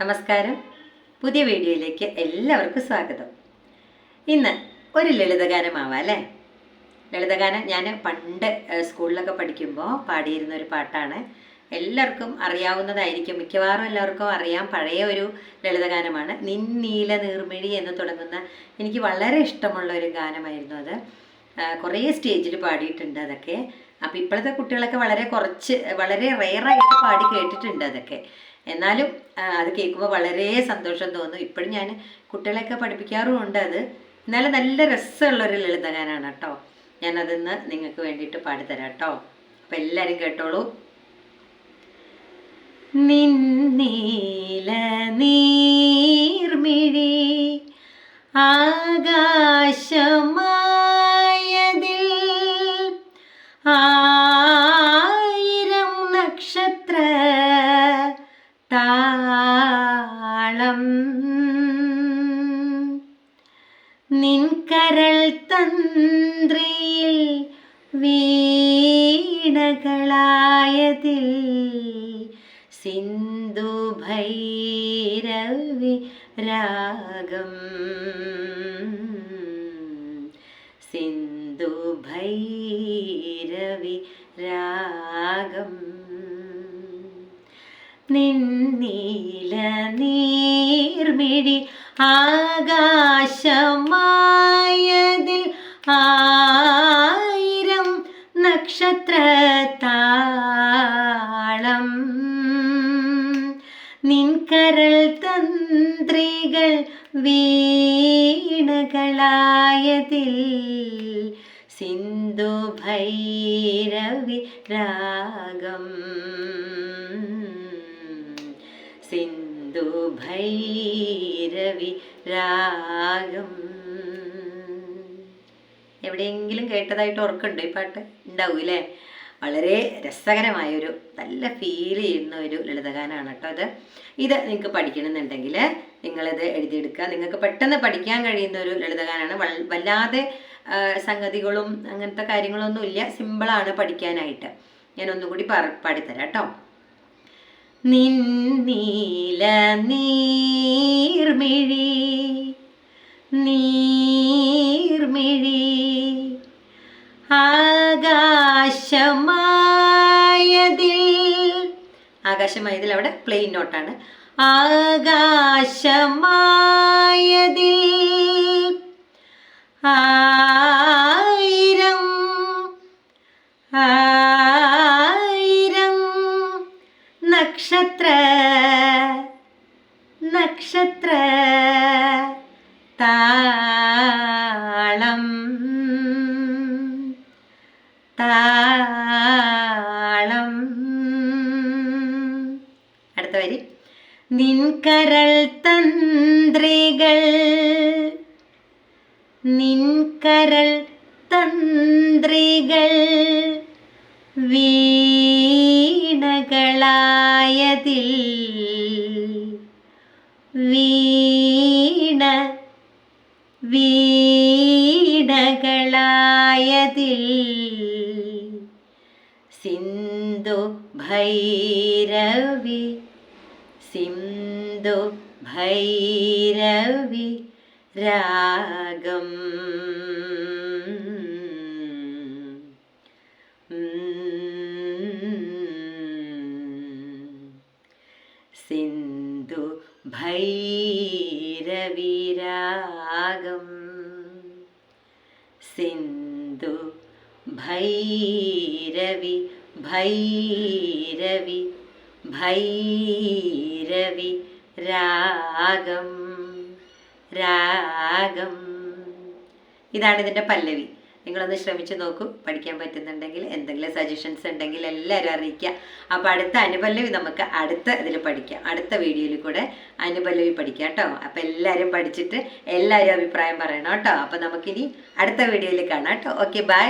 നമസ്കാരം. പുതിയ വീഡിയോയിലേക്ക് എല്ലാവർക്കും സ്വാഗതം. ഇന്ന് ഒരു ലളിതഗാനമാവാം അല്ലേ? ലളിതഗാനം ഞാൻ പണ്ട് സ്കൂളിലൊക്കെ പഠിക്കുമ്പോൾ പാടിയിരുന്ന ഒരു പാട്ടാണ്. എല്ലാവർക്കും അറിയാവുന്നതായിരിക്കും. മിക്കവാറും എല്ലാവർക്കും അറിയാം. പഴയ ഒരു ലളിതഗാനമാണ്. നിന്നീല നീർമിഴി എന്ന് തുടങ്ങുന്ന എനിക്ക് വളരെ ഇഷ്ടമുള്ള ഒരു ഗാനമായിരുന്നു അത്. കുറേ സ്റ്റേജിൽ പാടിയിട്ടുണ്ട് അതൊക്കെ. അപ്പോൾ ഇപ്പോഴത്തെ കുട്ടികളൊക്കെ വളരെ കുറച്ച് വളരെ റെയറായിട്ട് പാടി കേട്ടിട്ടുണ്ട് അതൊക്കെ. എന്നാലും അത് കേൾക്കുമ്പോൾ വളരെ സന്തോഷം തോന്നും. ഇപ്പോഴും ഞാൻ കുട്ടികളെയൊക്കെ പഠിപ്പിക്കാറുമുണ്ട് അത്. എന്നാലും നല്ല രസമുള്ളൊരു ലളിതഗാനാണ് കേട്ടോ. ഞാനതിന്ന് നിങ്ങൾക്ക് വേണ്ടിയിട്ട് പാടിത്തരാം കേട്ടോ. അപ്പം എല്ലാവരും കേട്ടോളൂ. നിന്നീല നീർമിഴി തന്ത്രിയിൽ വീണകളായതിൽ സിന്ധു ഭൈരവി രാഗം. സിന്ധു ഭൈരവി രാഗം. നിന്നീല നീർമിഴി ആകാശമായതിൽ ആയിരം നക്ഷത്ര താളം നിൻകരൾ തന്ത്രികൾ വീണകളായതിൽ സിന്ധു ഭൈരവി രാഗം. സിന്ധു ഭൈരവി രാഗം. എവിടെയെങ്കിലും കേട്ടതായിട്ട് ഓർക്കുന്നുണ്ടോ ഈ പാട്ട് ഉണ്ടാവും അല്ലേ വളരെ രസകരമായൊരു നല്ല ഫീൽ ചെയ്യുന്ന ഒരു ലളിതഗാനാണ് കേട്ടോ ഇത്. ഇത് നിങ്ങൾക്ക് പഠിക്കണമെന്നുണ്ടെങ്കിൽ നിങ്ങളിത് എഴുതിയെടുക്കുക. നിങ്ങൾക്ക് പെട്ടെന്ന് പഠിക്കാൻ കഴിയുന്ന ഒരു ലളിതഗാനാണ്. വല്ലാതെ സംഗതികളും അങ്ങനത്തെ കാര്യങ്ങളൊന്നും ഇല്ല. സിമ്പിളാണ് പഠിക്കാനായിട്ട്. ഞാൻ ഒന്നുകൂടി പറ പാടിത്തരാം കേട്ടോ. നിന്നീല നീർമിഴി നീർമിഴി ആകാശമായതിൽ ആകാശമായതിൽ അവിടെ പ്ലെയിൻ നോട്ടാണ് ആകാശമായതിൽ ആയിരം ആയിരം അടുത്ത വരി. നിൻകരൾ തന്ത്രികൾ. നിൻകരൾ തന്ത്രികൾ. വീണകളായതിൽ വീണ വീണകളായതിൽ സിന്ധു ഭൈരവി സിന്ധു ഭൈരവി രാഗം. സിന്ധു ഭൈരവി രാഗം. സിന്ധു ഭൈരവി ഭൈരവി ഭൈരവി രാഗം രാഗം. ഇതാണ് ഇതിന്റെ പല്ലവി. നിങ്ങളൊന്ന് ശ്രമിച്ചു നോക്കൂ പഠിക്കാൻ പറ്റുന്നുണ്ടെങ്കിൽ എന്തെങ്കിലും സജഷൻസ് ഉണ്ടെങ്കിൽ എല്ലാവരും അറിയിക്കുക. അപ്പോൾ അടുത്ത അനുപല്ലവി നമുക്ക് അടുത്ത ഇതിൽ പഠിക്കാം. അടുത്ത വീഡിയോയിൽ കൂടെ അനുപല്ലവി പഠിക്കാം കേട്ടോ. അപ്പോൾ എല്ലാവരും പഠിച്ചിട്ട് എല്ലാവരും അഭിപ്രായം പറയണം കേട്ടോ. അപ്പോൾ നമുക്കിനി അടുത്ത വീഡിയോയിൽ കാണാം കേട്ടോ. Okay bye